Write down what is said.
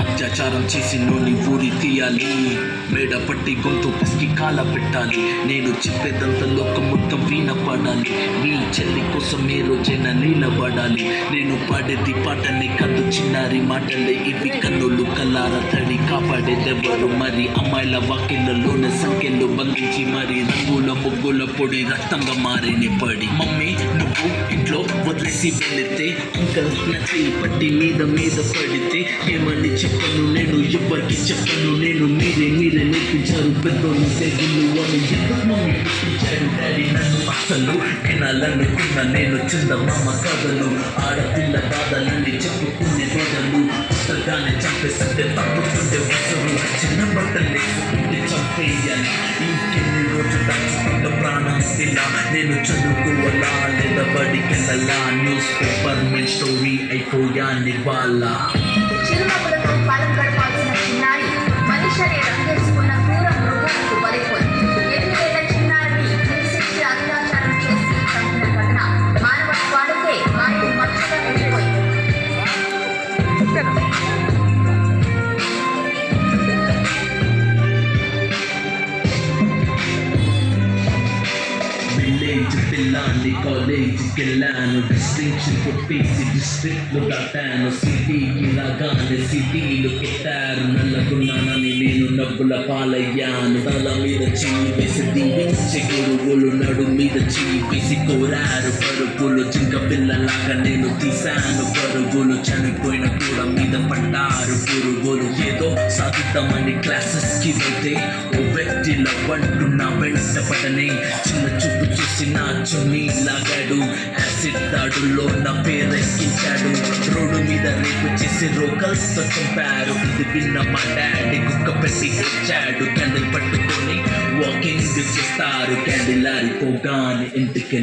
అత్యాచారం చేసి నోని ఊరి తీయాలి. మేడ పట్టి గొంతు పిసికి కాల పెట్టాలి. నేను చెప్పేదంత లోకం మొత్తం వీణ పాడాలి. నీ చెల్లి కోసం ఏ రోజైనా నీలబడాలి నేను పాడేది పాటని కథ చిన్నారి మాటలే ఇవి కన్నులు కల్లార తడి కాపాడేదెవరు మరి అమ్మాయిల వాకిళ్ళలోనే సంఖ్యలు బంధించి మరి రంగుల ముగ్గుల పొడి రక్తంగా మారిని పడి. మమ్మీ నువ్వు ఇంట్లో వదిలేసి వెళితే ఇంకా నచ్చి పట్టి మీద మీద పడితే ఏమని చెప్పను? నేను ఎవరికి చెప్పను? నేను మీరే మీరే నేర్పించారు పెద్దోళ్ళు సేవలు వాళ్ళు ఎందుకు మమ్మీ పుట్టించారు డాడీ నన్ను అసలు వినాలనుకున్న నేను చిన్న మామ కథలు ఆడపిల్ల బాధలన్నీ చెప్పుకునే రోజులు పుస్తకాన్ని చంపేస్తుంటే తప్పుతుంటే వసరు చిన్న బట్టలు వేసుకుంటే చంపేయాలి ఇంకెన్ని రోజులు దాచుకుంటే ప్రాణం ఇలా నేను చదువుకోవాలా లేదా బడికెళ్ళాలా న్యూస్ పేపర్ మీ స్టోరీ అయిపోయాన్ని వాళ్ళ చిరునవ్వులతో కాలం గడపాల్సిన చిన్నారి మనిషి విలేజ్ పిల్లాన్ని కాలేజీకి వెళ్ళాను డిస్టింక్షన్ కొట్టేసి డిస్ట్రిక్ట్లో దాటాను సిటీకి రాగానే సిటీలు పెట్టారు నల్లకున్నానని నేను నవ్వుల పాలయ్యాను తల మీద చెయ్యి దీవించి గురువులు నడు మీద చీపేసి కోరారు పరుగులు చింక పిల్లలాగా నేను తీశాను పరుగులు చనిపోయిన కూడా మీద పడ్డారు పురుగులు ఏదో సాధిద్దామని క్లాసెస్కి వెళ్తే ఓ వ్యక్తిలో పంటున్న వెంటపడనే చిన్న చూపు చూసి చున్నీ లాగాడు యాసిడ్ దాడుల్లో నా పేరెక్కించాడు. రోడ్డు మీద రేపు చేసి రోకల్స్ చంపారు. ఇది విన్న మా డాడీ కుక్క పెట్టి వచ్చాడు. క్యాండిల్ పట్టుకొని వాకింగ్ చేస్తారు. క్యాండిల్ ఆరిపోగానే ఇంటికి